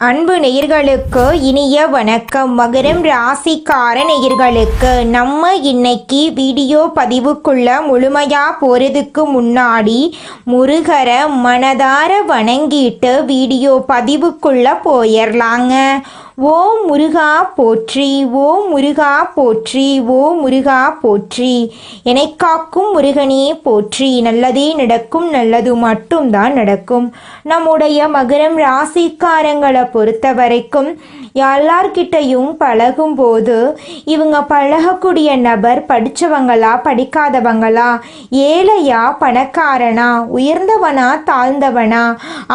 அன்பு நேயர்களுக்கு இனிய வணக்கம். மகரம் ராசிக்கார நேயர்களுக்கு நம்ம இன்னைக்கு வீடியோ பதிவுக்குள்ள முழுமையா போறதுக்கு முன்னாடி முருகரை மனதார வணங்கிட்டு வீடியோ பதிவுக்குள்ள போயிடலாங்க ஓ முருகா போற்றி ஓ முருகா போற்றி ஓ முருகா போற்றி. என்னை காக்கும் முருகனே போற்றி. நல்லதே நடக்கும் நல்லது மட்டும்தான் நடக்கும். நம்முடைய மகரம் ராசிக்காரங்களை பொறுத்த வரைக்கும் எல்லார்கிட்டையும் பழகும்போது இவங்க பழகக்கூடிய நபர் படித்தவங்களா படிக்காதவங்களா ஏழையா பணக்காரனா உயர்ந்தவனா தாழ்ந்தவனா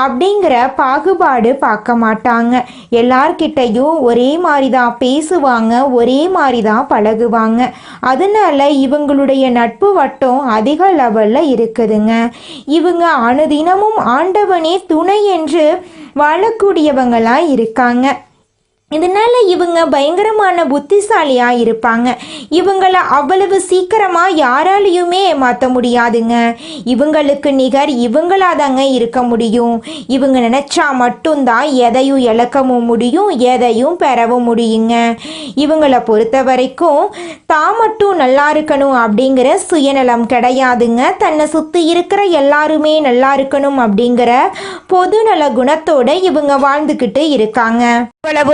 அப்படிங்கிற பாகுபாடு பார்க்க மாட்டாங்க. எல்லார்கிட்டையும் ஒரே மாதிரி தான் பேசுவாங்க ஒரே மாதிரி தான் பழகுவாங்க. அதனால இவங்களுடைய நட்பு வட்டம் அதிக லெவலில் இருக்குதுங்க. இவங்க அனுதினமும் ஆண்டவனே துணை என்று வாழக்கூடியவங்களா இருக்காங்க. இதனால இவங்க பயங்கரமான புத்திசாலியாக இருப்பாங்க. இவங்கள அவ்வளவு சீக்கிரமாக யாராலையுமே மாற்ற முடியாதுங்க. இவங்களுக்கு நிகர் இவங்களாதாங்க இருக்க முடியும். இவங்க நினச்சா மட்டும்தான் எதையும் இழக்கவும் முடியும் எதையும் பெறவும் முடியுங்க. இவங்கள பொறுத்த வரைக்கும் தான் மட்டும் நல்லா இருக்கணும் அப்படிங்கிற சுயநலம் கிடையாதுங்க. தன்னை சுற்றி இருக்கிற எல்லாருமே நல்லா இருக்கணும் அப்படிங்கிற பொதுநல குணத்தோடு இவங்க வாழ்ந்துக்கிட்டு இருக்காங்க. இவ்வளவு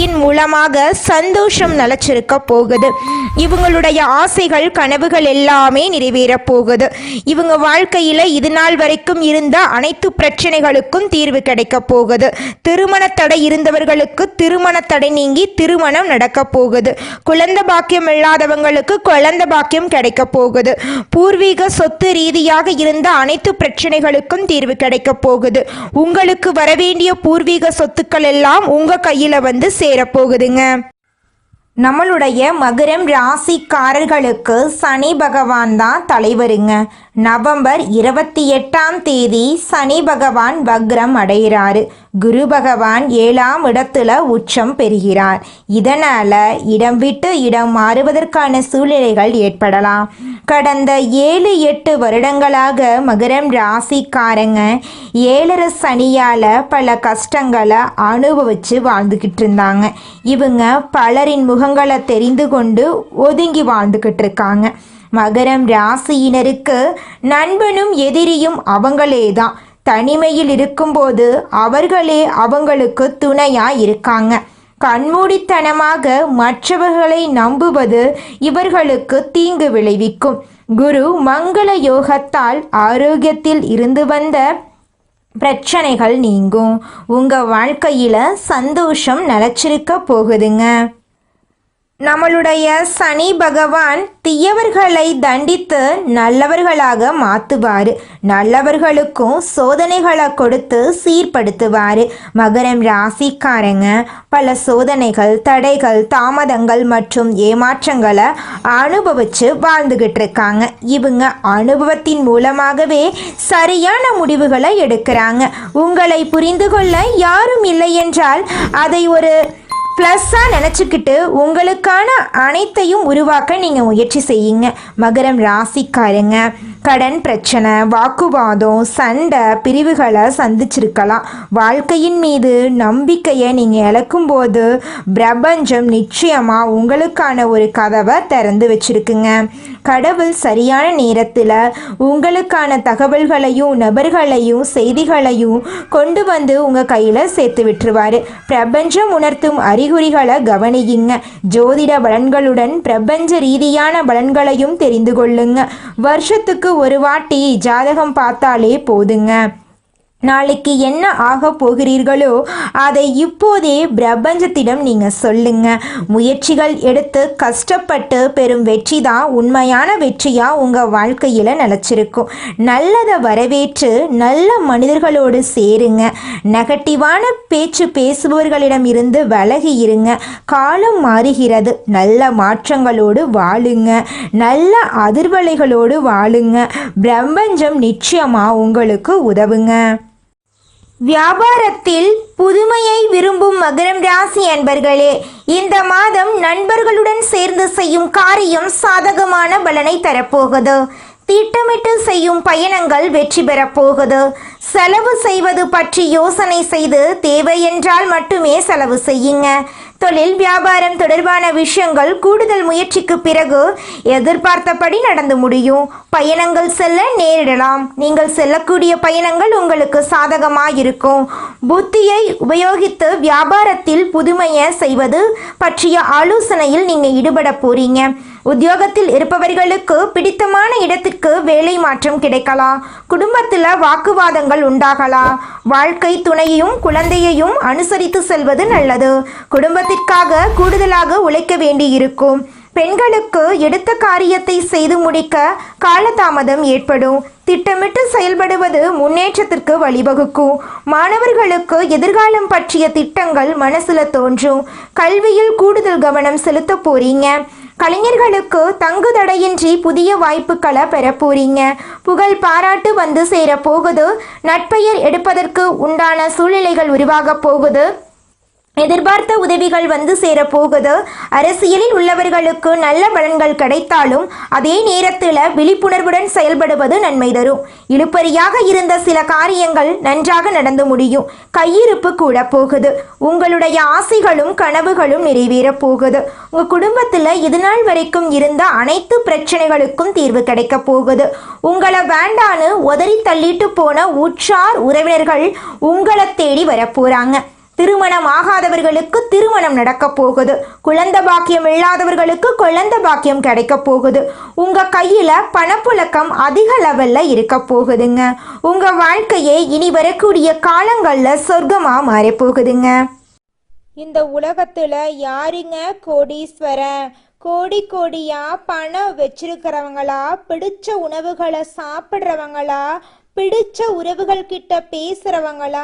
மூலமாக சந்தோஷம் நிலச்சிருக்க போகுது. இவங்களுடைய ஆசைகள் கனவுகள் எல்லாமே நிறைவேறப் போகுது. இவங்க வாழ்க்கையில் இது நாள் வரைக்கும் இருந்த அனைத்து பிரச்சனைகளுக்கும் தீர்வு கிடைக்க போகுது. திருமண தடை இருந்தவர்களுக்கு திருமண தடை நீங்கி திருமணம் நடக்க போகுது. குழந்தை பாக்கியம் இல்லாதவங்களுக்கு குழந்தை பாக்கியம் கிடைக்க போகுது. பூர்வீக சொத்து ரீதியாக இருந்த அனைத்து பிரச்சனைகளுக்கும் தீர்வு கிடைக்க போகுது. உங்களுக்கு வரவேண்டிய பூர்வீக சொத்துக்கள் எல்லாம் உங்க கையில வந்து சேரப்போகுதுங்க நம்மளுடைய மகரம் ராசிக்காரர்களுக்கு சனி பகவான் தான் தலைவருங்க. நவம்பர் இருபத்தி எட்டாம் தேதி சனி பகவான் வக்ரம் அடைகிறாரு. குரு பகவான் ஏழாம் இடத்துல உச்சம் பெறுகிறார். இதனால இடம் விட்டு இடம் மாறுவதற்கான சூழ்நிலைகள் ஏற்படலாம். கடந்த ஏழு எட்டு வருடங்களாக மகரம் ராசிக்காரங்க ஏழரை சனியால பல கஷ்டங்களை அனுபவிச்சு வாழ்ந்துக்கிட்டு இருந்தாங்க. இவங்க பலரின் முகங்களை தெரிந்து கொண்டு ஒதுங்கி வாழ்ந்துக்கிட்டு இருக்காங்க. மகரம் ராசியினருக்கு நண்பனும் எதிரியும் அவங்களே தான் தனிமையில் இருக்கும்போது அவர்களே அவங்களுக்கு துணையாக இருக்காங்க. கண்மூடித்தனமாக மற்றவர்களை நம்புவது இவர்களுக்கு தீங்கு விளைவிக்கும். குரு மங்கள யோகத்தால் ஆரோக்கியத்தில் இருந்து வந்த பிரச்சனைகள் நீங்கும். உங்கள் வாழ்க்கையில் சந்தோஷம் நிலச்சிருக்க போகுதுங்க. நம்மளுடைய சனி பகவான் தீயவர்களை தண்டித்து நல்லவர்களாக மாற்றுவார் நல்லவர்களுக்கும் சோதனைகளை கொடுத்து சீர்படுத்துவார். மகரம் ராசிக்காரங்க பல சோதனைகள் தடைகள் தாமதங்கள் மற்றும் ஏமாற்றங்களை அனுபவிச்சு வாழ்ந்துகிட்டு இருக்காங்க இவங்க அனுபவத்தின் மூலமாகவே சரியான முடிவுகளை எடுக்கிறாங்க. உங்களை புரிந்து கொள்ள யாரும் இல்லை என்றால் அதை ஒரு ப்ளஸ்ஸாக நினச்சிக்கிட்டு உங்களுக்கான அனைத்தையும் உருவாக்க நீங்கள் முயற்சி செய்யுங்க. மகரம் ராசிக்காரங்க கடன் பிரச்சனை வாக்குவாதம் சண்டை பிரிவுகளை சந்திச்சிருக்கலாம். வாழ்க்கையின் மீது நம்பிக்கையை நீங்கள் இழக்கும்போது பிரபஞ்சம் நிச்சயமாக உங்களுக்கான ஒரு கதவை திறந்து வச்சிருக்குங்க. கடவுள் சரியான நேரத்தில் உங்களுக்கான தகவல்களையும் நபர்களையும் செய்திகளையும் கொண்டு வந்து உங்கள் கையில் சேர்த்து விட்டுருவார். பிரபஞ்சம் உணர்த்தும் அறிகுறிகளை கவனியுங்க. ஜோதிட பலன்களுடன் பிரபஞ்ச ரீதியான பலன்களையும் தெரிந்து கொள்ளுங்க. வருஷத்துக்கு ஒரு வாட்டி ஜாதகம் பார்த்தாலே போதுங்க. நாளைக்கு என்ன ஆக போகிறீர்களோ அதை இப்போதே பிரபஞ்சத்திடம் நீங்க சொல்லுங்க. முயற்சிகள் எடுத்து கஷ்டப்பட்டு பெறும் வெற்றி தான் உண்மையான வெற்றியா உங்க வாழ்க்கையில நிலச்சிருக்கும். நல்லதை வரவேற்று நல்ல மனிதர்களோடு சேருங்க. நெகட்டிவான பேச்சு பேசுபவர்களிடம் இருந்து விலகி இருங்க. காலம் மாறுகிறது. நல்ல மாற்றங்களோடு வாழுங்க. நல்ல அதிர்வலைகளோடு வாழுங்க. பிரபஞ்சம் நிச்சயமா உங்களுக்கு உதவுங்க. வியாபாரத்தில் புதுமையை விரும்பும் மகரம் ராசி அன்பர்களே இந்த மாதம் நண்பர்களுடன் சேர்ந்து செய்யும் காரியம் சாதகமான பலனை தரப்போகுது. திட்டமிட்டு செய்யும் பயணங்கள் வெற்றி பெறப்போகுது. செலவு செய்வது பற்றி யோசனை செய்து தேவை என்றால் மட்டுமே செலவு செய்யுங்க. தொழில் வியாபாரம் தொடர்பான விஷயங்கள் கூடுதல் முயற்சிக்கு பிறகு எதிர்பார்த்தபடி நடந்து முடியும். பயணங்கள் செல்ல நேரிடலாம். நீங்கள் செல்லக்கூடிய பயணங்கள் உங்களுக்கு சாதகமாக இருக்கும் புத்தியை உபயோகித்து வியாபாரத்தில் புதுமையை செய்வது பற்றிய ஆலோசனையில் நீங்கள் ஈடுபட போறீங்க. உத்தியோகத்தில் இருப்பவர்களுக்கு பிடித்தமான இடத்துக்கு வேலை மாற்றம் கிடைக்கலாம். குடும்பத்தில் வாக்குவாதங்கள் உண்டாகலாம் வாழ்க்கை துணையையும் குழந்தையையும் அனுசரித்து செல்வது நல்லது. குடும்பத்திற்காக கூடுதலாக உழைக்க வேண்டியிருக்கும். பெண்களுக்கு எடுத்த காரியத்தை செய்து முடிக்க காலதாமதம் ஏற்படும். திட்டமிட்டு செயல்படுவது முன்னேற்றத்திற்கு வழிவகுக்கும். மாணவர்களுக்கு எதிர்காலம் பற்றிய திட்டங்கள் மனசுல தோன்றும். கல்வியில் கூடுதல் கவனம் செலுத்த போறீங்க. கலைஞர்களுக்கு தங்கு தடையின்றி புதிய வாய்ப்புகளை பெற போறீங்க புகழ் பாராட்டு வந்து சேர போகுது நட்பெயர் எடுப்பதற்கு உண்டான சூழ்நிலைகள் உருவாக போகுது. எதிர்பார்த்த உதவிகள் வந்து சேரப்போகுது. அரசியலில் உள்ளவர்களுக்கு நல்ல பலன்கள் கிடைத்தாலும் அதே நேரத்தில் விழிப்புணர்வுடன் செயல்படுவது நன்மை தரும். இழுப்பறியாக இருந்த சில காரியங்கள் நன்றாக நடந்து முடியும். கையிருப்பு கூட போகுது. உங்களுடைய ஆசைகளும் கனவுகளும் நிறைவேறப் போகுது. உங்கள் குடும்பத்தில் இதுநாள் வரைக்கும் இருந்த அனைத்து பிரச்சனைகளுக்கும் தீர்வு கிடைக்க போகுது. உங்களை வேண்டான்னு உதறி தள்ளிட்டு போன உற்றார் உறவினர்கள் உங்களை தேடி வரப்போகிறாங்க திருமணம் ஆகாதவர்களுக்கு திருமணம் நடக்க போகுது. குழந்த பாக்கியம் இல்லாதவர்களுக்கு குழந்த பாக்கியம் கிடைக்க போகுது. உங்க கையில பணப்புழக்கம் அதிக லெவல்ல இருக்க போகுதுங்க. உங்க வாழ்க்கையே இனி வரக்கூடிய காலங்கள்ல சொர்க்கமா மாறப் போகுதுங்க. இந்த உலகத்துல யாருங்க கோடீஸ்வரன்? கோடி கோடியா பணம் வச்சிருக்கிறவங்களா? பிடிச்ச உணவுகளை சாப்பிட்றவங்களா? பிடிச்ச உறவுகள் கிட்ட பேசுறவங்களா?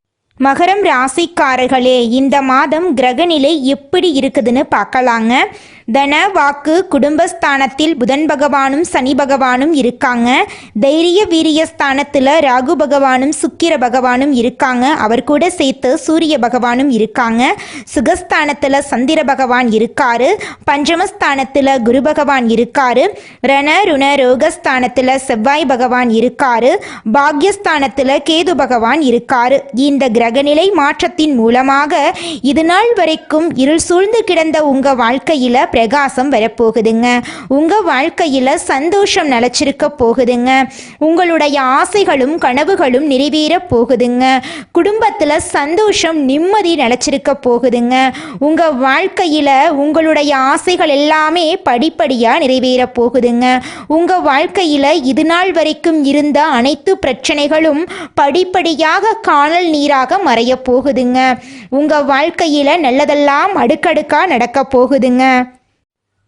மகரம் ராசிக்காரர்களே இந்த மாதம் கிரகநிலை எப்படி இருக்குதுன்னு பார்க்கலாங்க. தன வாக்கு குடும்பஸ்தானத்தில் புதன் பகவானும் சனி பகவானும் இருக்காங்க. தைரிய வீரிய ஸ்தானத்தில் ராகு பகவானும் சுக்கிர பகவானும் இருக்காங்க. அவர் கூட சேர்த்து சூரிய பகவானும் இருக்காங்க. சுகஸ்தானத்தில் சந்திர பகவான் இருக்காரு. பஞ்சமஸ்தானத்தில் குரு பகவான் இருக்காரு. ரண ருண ரோகஸ்தானத்தில் செவ்வாய் பகவான் இருக்காரு. பாக்யஸ்தானத்தில் கேது பகவான் இருக்காரு. இந்த கிரக கிரகநிலை மாற்றத்தின் மூலமாக இது நாள் வரைக்கும் இருள் சூழ்ந்து கிடந்த உங்க வாழ்க்கையில பிரகாசம் வரப்போகுதுங்க. உங்கள் வாழ்க்கையில் சந்தோஷம் நிலச்சிருக்க போகுதுங்க. உங்களுடைய ஆசைகளும் கனவுகளும் நிறைவேற போகுதுங்க. குடும்பத்தில் சந்தோஷம் நிம்மதி நிலச்சிருக்க போகுதுங்க. உங்கள் வாழ்க்கையில் உங்களுடைய ஆசைகள் எல்லாமே படிப்படியாக நிறைவேற போகுதுங்க. உங்கள் வாழ்க்கையில் இது நாள் வரைக்கும் இருந்த அனைத்து பிரச்சனைகளும் படிப்படியாக காணல் நீராக மறைய போகுதுங்க. உங்கள் வாழ்க்கையில் நல்லதெல்லாம் அடுக்கடுக்காக நடக்க போகுதுங்க.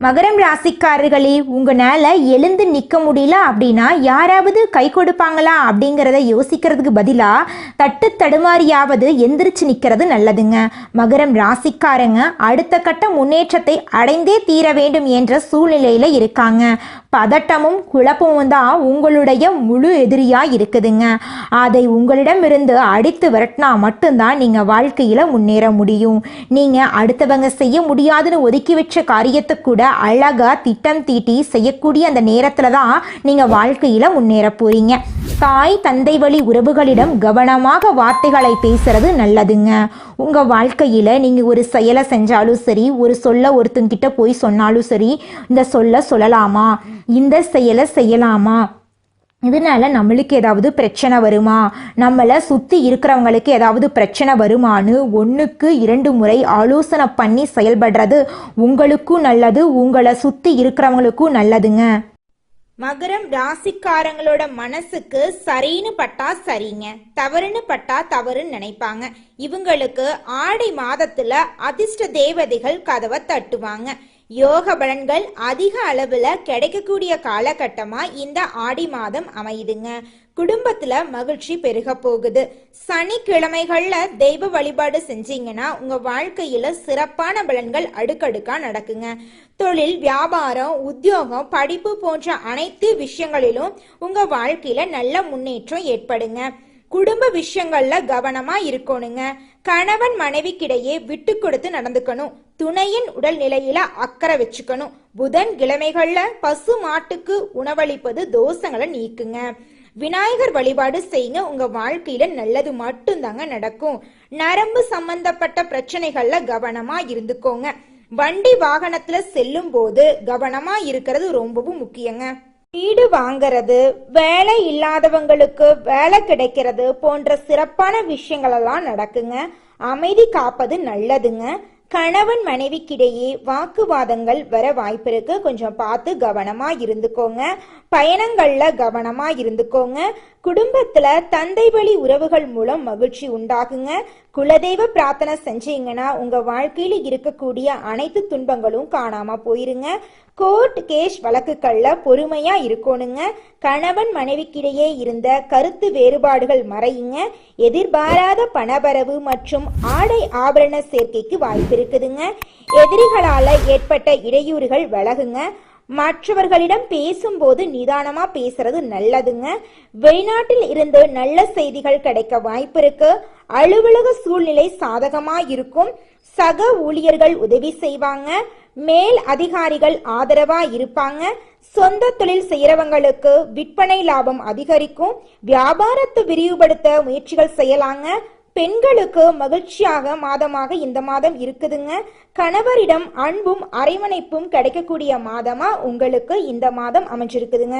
மகரம் ராசிக்காரர்களே உங்களால் எழுந்து நிற்க முடியல அப்படின்னா யாராவது கை கொடுப்பாங்களா அப்படிங்கிறத யோசிக்கிறதுக்கு பதிலாக தட்டு தடுமாறியாவது எந்திரிச்சு நிற்கிறது நல்லதுங்க. மகரம் ராசிக்காரங்க அடுத்த கட்ட முன்னேற்றத்தை அடைந்தே தீர வேண்டும் என்ற சூழ்நிலையில் இருக்காங்க. பதட்டமும் குழப்பமும் தான் உங்களுடைய முழு எதிரியாக இருக்குதுங்க. அதை உங்களிடமிருந்து அடித்து விரட்டினா மட்டும்தான் நீங்கள் வாழ்க்கையில் முன்னேற முடியும். நீங்கள் அடுத்தவங்க செய்ய முடியாதுன்னு ஒதுக்கி வச்ச காரியத்தை கூட அழகாக திட்டம் தீட்டி செய்யக்கூடிய அந்த நேரத்தில் தான் நீங்கள் வாழ்க்கையில் முன்னேற போகிறீங்க தாய் தந்தை வழி உறவுகளிடம் கவனமாக வார்த்தைகளை பேசுறது நல்லதுங்க. உங்கள் வாழ்க்கையில் நீங்கள் ஒரு செயலை செஞ்சாலும் சரி ஒரு சொல்ல ஒருத்தங்கிட்ட போய் சொன்னாலும் சரி இந்த சொல்ல சொல்லலாமா? இந்த செயலை செய்யலாமா? இதனால நம்மளுக்கு ஏதாவது பிரச்சனை வருமா? நம்மளை சுற்றி இருக்கிறவங்களுக்கு ஏதாவது பிரச்சனை வருமான்னு ஒன்றுக்கு இரண்டு முறை ஆலோசனை பண்ணி செயல்படுறது உங்களுக்கும் நல்லது உங்களை சுற்றி இருக்கிறவங்களுக்கும் நல்லதுங்க. மகரம் ராசிக்காரங்களோட மனசுக்கு சரின்னு பட்டா சரிங்க. தவறுன்னு பட்டா தவறுன்னு நினைப்பாங்க. இவங்களுக்கு ஆடி மாதத்துல அதிர்ஷ்ட தேவதைகள் கதவை தட்டுவாங்க. யோக பலன்கள் அதிக அளவில் கிடைக்கக்கூடிய காலகட்டமாக இந்த ஆடி மாதம் அமையுதுங்க. குடும்பத்தில் மகிழ்ச்சி பெருக போகுது. சனிக்கிழமைகளில் தெய்வ வழிபாடு செஞ்சீங்கன்னா உங்கள் வாழ்க்கையில் சிறப்பான பலன்கள் அடுக்கடுக்காக நடக்குங்க. தொழில் வியாபாரம் உத்தியோகம் படிப்பு போன்ற அனைத்து விஷயங்களிலும் உங்கள் வாழ்க்கையில் நல்ல முன்னேற்றம் ஏற்படுங்க. குடும்ப விஷயங்கள்ல கவனமா இருக்கணுங்க. கணவன் மனைவிக்கிடையே விட்டு கொடுத்து நடந்துக்கணும். துணையின் உடல் நிலையில அக்கறை வச்சுக்கணும். புதன் கிழமைகள்ல பசு மாட்டுக்கு உணவளிப்பது தோஷங்களை நீக்குங்க. விநாயகர் வழிபாடு செய்யுங்க உங்க வாழ்க்கையில நல்லது மட்டும்தாங்க நடக்கும். நரம்பு சம்பந்தப்பட்ட பிரச்சனைகள்ல கவனமா இருந்துக்கோங்க. வண்டி வாகனத்துல செல்லும் போது கவனமா இருக்கிறது ரொம்பவும் முக்கியங்க. வீடு வாங்குறது வேலை இல்லாதவங்களுக்கு வேலை கிடைக்கிறது போன்ற சிறப்பான விஷயங்கள் எல்லாம் நடக்குங்க. அமைதி காப்பது நல்லதுங்க. கணவன் மனைவிக்கிடையே வாக்குவாதங்கள் வர வாய்ப்பு இருக்கு. கொஞ்சம் பார்த்து கவனமா இருந்துக்கோங்க. பயணங்கள்ல கவனமா இருந்துக்கோங்க. குடும்பத்துல தந்தை வழி உறவுகள் மூலம் மகிழ்ச்சி உண்டாகுங்க. குலதெய்வ பிரார்த்தனை செஞ்சீங்கன்னா உங்க வாழ்க்கையில இருக்கக்கூடிய அனைத்து துன்பங்களும் காணாம போயிருங்க. கோர்ட் கேஸ் வழக்குகள்ல பொறுமையா இருக்கணுங்க. கணவன் மனைவிக்கிடையே இருந்த கருத்து வேறுபாடுகள் மறையுங்க. எதிர்பாராத பணபரவு மற்றும் ஆடை ஆபரண சேர்க்கைக்கு வாய்ப்பு இருக்குதுங்க. எதிரிகளால ஏற்பட்ட இடையூறுகள் விலகுங்க மற்றவர்களிடம் பேசும்போது நிதானமா பேசுறது நல்லதுங்க. வெளிநாட்டில் இருந்து நல்ல செய்திகள் கிடைக்க வாய்ப்பு இருக்கு. அலுவலக சூழ்நிலை சாதகமா இருக்கும். சக ஊழியர்கள் உதவி செய்வாங்க. மேல் அதிகாரிகள் ஆதரவா இருப்பாங்க சொந்த தொழில் செய்யறவங்களுக்கு விற்பனை லாபம் அதிகரிக்கும். வியாபாரத்தை விரிவுபடுத்த முயற்சிகள் செய்யலாங்க. பெண்களுக்கு மகிழ்ச்சியாக மாதமாக இந்த மாதம் இருக்குதுங்க. கணவரிடம் அன்பும் அரவணைப்பும் கிடைக்கக்கூடிய மாதமா உங்களுக்கு இந்த மாதம் அமைஞ்சிருக்குதுங்க.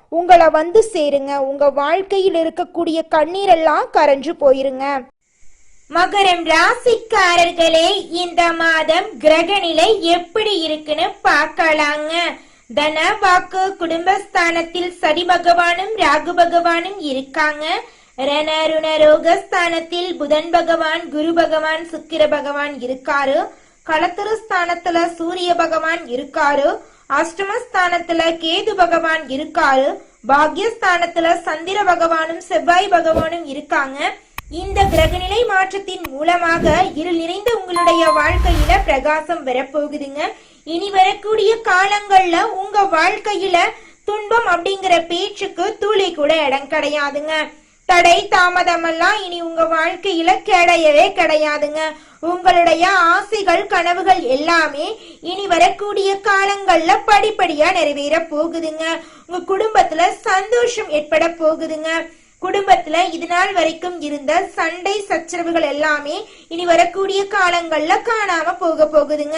உங்களை வந்து சேருங்க. உங்க வாழ்க்கையில் இருக்கக்கூடிய கண்ணீரெல்லாம் கரைஞ்சு போயிருங்க. மகரம் ராசிக்காரர்களே இந்த மாதம் கிரகநிலை எப்படி இருக்குன்னு பார்க்கலாங்க. தன வாக்கு குடும்பஸ்தானத்தில் சரி பகவானும் ராகு பகவானும் இருக்காங்க. ரணருண ரோகஸ்தானத்தில் புதன் பகவான் குரு பகவான் சுக்கிர பகவான் இருக்காரு. களத்திரு ஸ்தானத்துல சூரிய பகவான் இருக்காரு. அஷ்டமஸ்தானத்துல கேது பகவான் இருக்காரு பாக்யஸ்தானத்துல சந்திர பகவானும் செவ்வாய் பகவானும் இருக்காங்க. இந்த கிரகநிலை மாற்றத்தின் மூலமாக இருள் நிறைந்த உங்களுடைய வாழ்க்கையில பிரகாசம் வரப்போகுதுங்க. இனி வரக்கூடிய காலங்கள்ல உங்க வாழ்க்கையில துன்பம் அப்படிங்கிற பேச்சுக்கு துளி கூட இடம் கிடையாதுங்க. தடை தாமதமெல்லாம் இனி உங்க வாழ்க்கையில கிடையவே கிடையாதுங்க. உங்களுடைய ஆசைகள் கனவுகள் எல்லாமே இனி வரக்கூடிய காலங்கள்ல படிப்படியா நிறைவேற போகுதுங்க. உங்க குடும்பத்துல சந்தோஷம் ஏற்பட போகுதுங்க. குடும்பத்துல இது நாள் வரைக்கும் இருந்த சண்டை சச்சரவுகள் எல்லாமே இனி வரக்கூடிய காலங்கள்ல காணாம போக போகுதுங்க.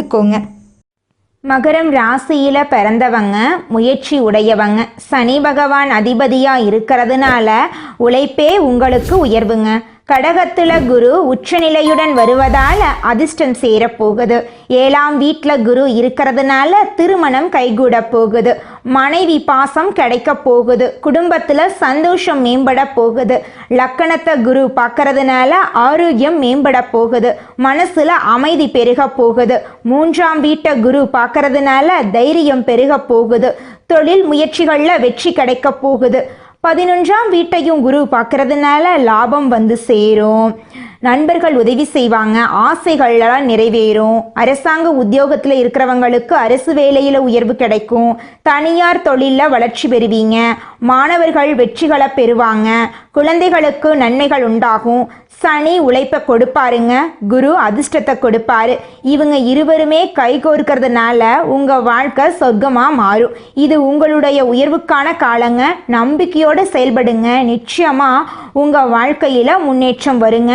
பார்த்துக்கோங்க மகரம் ராசியில பிறந்தவங்க முயற்சி உடையவங்க சனி பகவான் அதிபதியா இருக்கிறதுனால உழைப்பே உங்களுக்கு உயர்வுங்க. கடகத்துல குரு உச்சநிலையுடன் வருவதால அதிர்ஷ்டம் சேரப்போகுது. ஏழாம் வீட்டில் குரு இருக்கிறதுனால திருமணம் கைகூட போகுது. மனைவி பாசம் கிடைக்க போகுது. குடும்பத்துல சந்தோஷம் மேம்பட போகுது. லக்கணத்தை குரு பார்க்கறதுனால ஆரோக்கியம் மேம்பட போகுது. மனசுல அமைதி பெருக போகுது. மூன்றாம் வீட்டை குரு பார்க்கறதுனால தைரியம் பெருக போகுது. தொழில் முயற்சிகளில் வெற்றி கிடைக்க போகுது. பதினொன்றாம் வீட்டையும் குரு பார்க்கறதுனால லாபம் வந்து சேரும். நண்பர்கள் உதவி செய்வாங்க. ஆசைகள்லாம் நிறைவேறும். அரசாங்க உத்தியோகத்தில் இருக்கிறவங்களுக்கு அரசு வேலையில் உயர்வு கிடைக்கும். தனியார் தொழிலில் வளர்ச்சி பெறுவீங்க. மாணவர்கள் வெற்றிகளை பெறுவாங்க. குழந்தைகளுக்கு நன்மைகள் உண்டாகும். சனி உழைப்பை கொடுப்பாருங்க. குரு அதிர்ஷ்டத்தை கொடுப்பாரு. இவங்க இருவருமே கை கோர்க்கறதுனால உங்கள் வாழ்க்கை சொர்க்கமாக மாறும். இது உங்களுடைய உயர்வுக்கான காலங்க. நம்பிக்கையோடு செயல்படுங்க. நிச்சயமாக உங்கள் வாழ்க்கையில் முன்னேற்றம் வருங்க.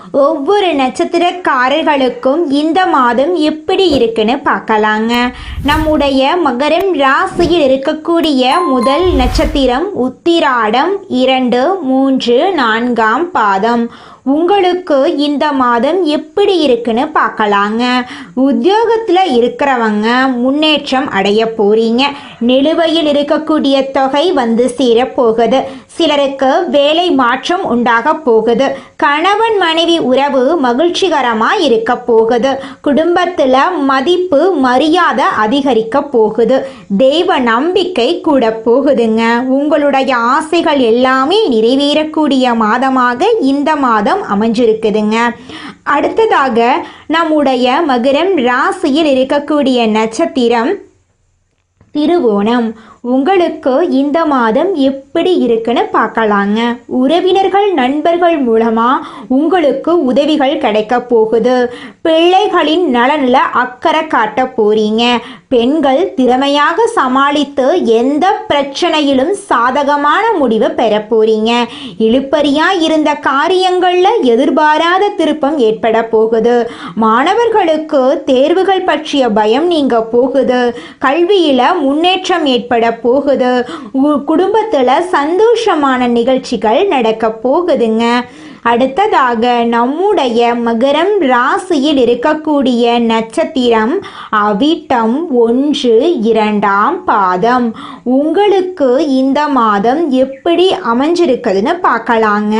ஒவ்வொரு நட்சத்திரக்காரர்களுக்கும் இந்த மாதம் எப்படி இருக்குன்னு பார்க்கலாங்க. நம்முடைய மகரம் ராசியில் இருக்கக்கூடிய முதல் நட்சத்திரம் உத்திராடம் இரண்டு மூன்று நான்காம் பாதம். உங்களுக்கு இந்த மாதம் எப்படி இருக்குன்னு பார்க்கலாங்க. உத்தியோகத்தில் இருக்கிறவங்க முன்னேற்றம் அடைய போறீங்க. நிலுவையில் இருக்கக்கூடிய தொகை வந்து சேரப்போகுது. சிலருக்கு வேலை மாற்றம் உண்டாக போகுது. கணவன் மனைவி உறவு மகிழ்ச்சிகரமா இருக்க போகுது. குடும்பத்துல மதிப்பு மரியாதை அதிகரிக்க போகுது. தெய்வ நம்பிக்கை கூட போகுதுங்க. உங்களுடைய ஆசைகள் எல்லாமே நிறைவேறக்கூடிய மாதமாக இந்த மாதம் அமைஞ்சிருக்குதுங்க. அடுத்ததாக நம்முடைய மகரம் ராசியில் இருக்கக்கூடிய நட்சத்திரம் திருவோணம். உங்களுக்கு இந்த மாதம் எப்படி இருக்குன்னு பார்க்கலாங்க. உறவினர்கள் நண்பர்கள் மூலமா உங்களுக்கு உதவிகள் கிடைக்க போகுது. பிள்ளைகளின் நலனில் அக்கறை காட்ட போறீங்க. பெண்கள் திறமையாக சமாளித்து எந்த பிரச்சனையிலும் சாதகமான முடிவை பெற போறீங்க. இழுப்பறியா இருந்த காரியங்களில் எதிர்பாராத திருப்பம் ஏற்பட போகுது. மாணவர்களுக்கு தேர்வுகள் பற்றிய பயம் நீங்க போகுது. கல்வியில முன்னேற்றம் ஏற்பட போகுது. உ- குடும்பத்துல சந்தோஷமான நிகழ்ச்சிகள் நடக்க போகுதுங்க. அடுத்ததாக நம்முடைய மகரம் ராசியில் இருக்கக்கூடிய நட்சத்திரம் அவிட்டம் ஒன்று இரண்டாம் பாதம். உங்களுக்கு இந்த மாதம் எப்படி அமைஞ்சிருக்குதுன்னு பார்க்கலாங்க.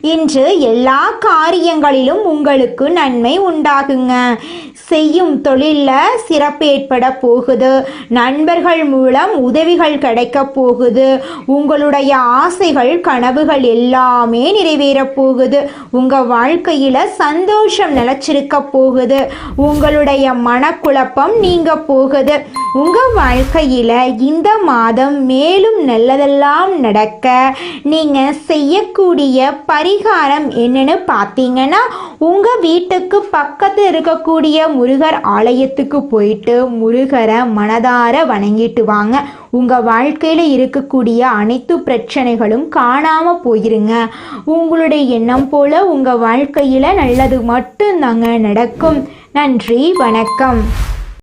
இன்று எல்லா காரியங்களிலும் உங்களுக்கு நன்மை உண்டாகுங்க. செய்யும் தொழிலில் சிறப்பு ஏற்பட போகுது. நண்பர்கள் மூலம் உதவிகள் கிடைக்க போகுது. உங்களுடைய ஆசைகள் கனவுகள் எல்லாமே நிறைவேறப் போகுது. போகுது. உங்கள் வாழ்க்கையில் சந்தோஷம் நிலச்சிருக்க போகுது. உங்களுடைய மனக்குழப்பம் நீங்க போகுது. உங்கள் வாழ்க்கையில் இந்த மாதம் மேலும் நல்லதெல்லாம் நடக்க நீங்கள் செய்யக்கூடிய பரிகாரம் என்னன்னு பார்த்தீங்கன்னா உங்கள் வீட்டுக்கு பக்கத்தில் இருக்கக்கூடிய முருகர் ஆலயத்துக்கு போயிட்டு முருகரை மனதார வணங்கிட்டு வாங்க. உங்கள் வாழ்க்கையில் இருக்கக்கூடிய அனைத்து பிரச்சனைகளும் காணாமல் போயிருங்க. உங்களுடைய எண்ணம் போல் உங்கள் வாழ்க்கையில் நல்லது மட்டும்தாங்க நடக்கும். நன்றி வணக்கம்.